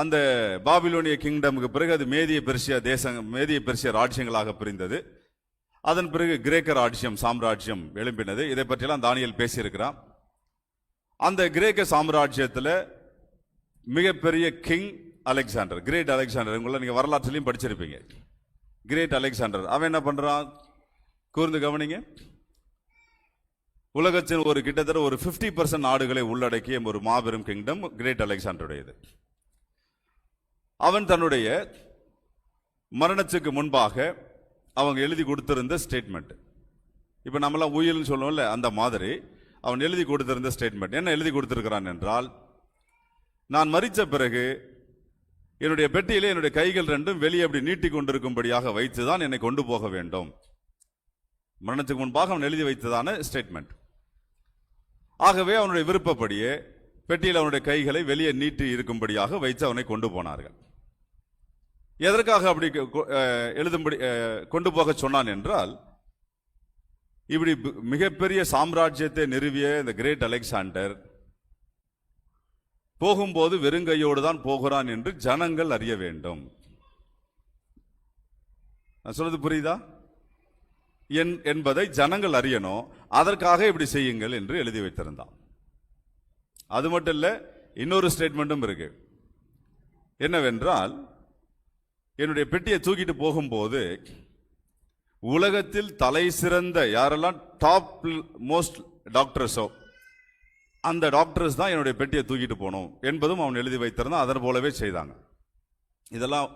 அந்த பாபிலோனிய கிங்டமுக்கு பிறகு அது மேதிய பெர்சியா தேசம் மேதிய பெர்சிய ராஜ்யங்களாக பிரிந்தது. அதன் பிறகு கிரேக்க ராஜ்யம் சாம்ராஜ்யம் எழும்பினது. இதை பற்றியெல்லாம் தானியல் பேசியிருக்கிறான். அந்த கிரேக்க சாம்ராஜ்யத்தில் மிகப்பெரிய கிங் அலெக்சாண்டர் கிரேட் அலெக்சாண்டர். உங்களை நீங்கள் வரலாற்றுலையும் படிச்சிருப்பீங்க. Great Alexander. அவன் என்ன பண்ணுறான் கூர்ந்து கவனிங்க. உலகத்தின் ஒரு கிட்டத்தட்ட ஒரு 50% பர்சன்ட் நாடுகளை உள்ளடக்கிய ஒரு மாபெரும் கிங்டம் கிரேட் அலெக்சாண்டருடையது. அவன் தன்னுடைய மரணத்துக்கு முன்பாக அவங்க எழுதி கொடுத்திருந்த ஸ்டேட்மெண்ட் இப்போ நம்மளாம் உயில்னு சொல்லுவோம்ல அந்த மாதிரி. அவன் எழுதி கொடுத்திருந்த ஸ்டேட்மெண்ட் என்ன எழுதி கொடுத்திருக்கிறான் என்றால் நான் மரித்த பிறகு என்னுடைய பெட்டியிலே என்னுடைய கைகள் ரெண்டும் வெளியே அப்படி நீட்டி கொண்டிருக்கும்படியாக வைத்து தான் என்னை கொண்டு போக வேண்டும். மரணத்துக்கு முன்பாக அவன் எழுதி வைத்ததான ஸ்டேட்மெண்ட் ஆகவே அவனுடைய விருப்பப்படியே பெட்டியில் அவனுடைய கைகளை வெளியே நீட்டி இருக்கும்படியாக வைத்து அவனை கொண்டு போனார்கள். எதற்காக அப்படி கொ- எழுதும்படி கொண்டு போக சொன்னான் என்றால் இப்படி மிகப்பெரிய சாம்ராஜ்யத்தை நிறுவிய இந்த கிரேட் அலெக்சாண்டர் போகும்போது வெறுங்கையோடு தான் போகிறான் என்று ஜனங்கள் அறிய வேண்டும். நான் சொல்றது புரியுதா? என் என்பதை ஜனங்கள் அறியணும். அதற்காக இப்படி செய்யுங்கள் என்று எழுதி வைத்திருந்தான். அது மட்டும் இல்லை இன்னொரு ஸ்டேட்மெண்ட்டும் இருக்கு. என்னவென்றால் என்னுடைய பெட்டியை தூக்கிட்டு போகும்போது உலகத்தில் தலை சிறந்த யாரெல்லாம் டாப் மோஸ்ட் டாக்டர்ஸோ அந்த டாக்டர்ஸ் தான் என்னுடைய பெட்டியை தூக்கிட்டு போகணும் என்பதும் அவன் எழுதி வைத்திருந்தான் அதன் போலவே செய்தாங்க. இதெல்லாம்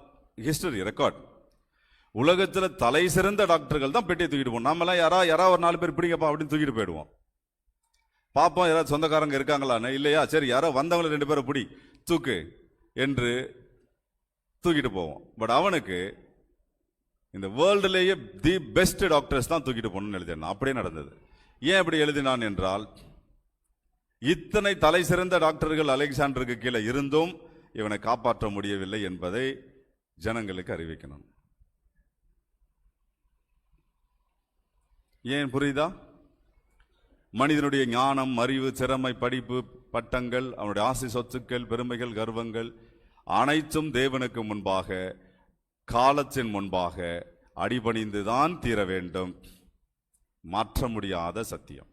ஹிஸ்டரி ரெக்கார்ட் உலகத்தில் தலை சிறந்த டாக்டர்கள் தான் பெட்டியை தூக்கிட்டு போகணும் நம்மளாம் யாரா யாரா ஒரு நாலு பேர் பிடிங்கப்பா அப்படின்னு தூக்கிட்டு போயிடுவோம். பாப்போம் யாராவது சொந்தக்காரங்க இருக்காங்களான்னு? இல்லையா? சரி யாரோ வந்தவங்களை ரெண்டு பேரை பிடி தூக்கு என்று தூக்கிட்டு போவோம். பட் அவனுக்கு இந்த வேர்ல்டுலேயே தி பெஸ்ட் டாக்டர்ஸ் தான் தூக்கிட்டு போகணும்னு எழுதினான் அப்படியே நடந்தது. ஏன் அப்படி எழுதினான் என்றால் இத்தனை தலை சிறந்த டாக்டர்கள் அலெக்சாண்டருக்கு கீழே இருந்தும் இவனை காப்பாற்ற முடியவில்லை என்பதை ஜனங்களுக்கு அறிவிக்கணும். ஏன் புரியுதா? மனிதனுடைய ஞானம் அறிவு திறமை படிப்பு பட்டங்கள் அவனுடைய ஆசை சொத்துக்கள் பெருமைகள் கர்வங்கள் அனைத்தும் தேவனுக்கு முன்பாக காலத்தின் முன்பாக அடிபணிந்துதான் தீர வேண்டும். மாற்ற முடியாத சத்தியம்.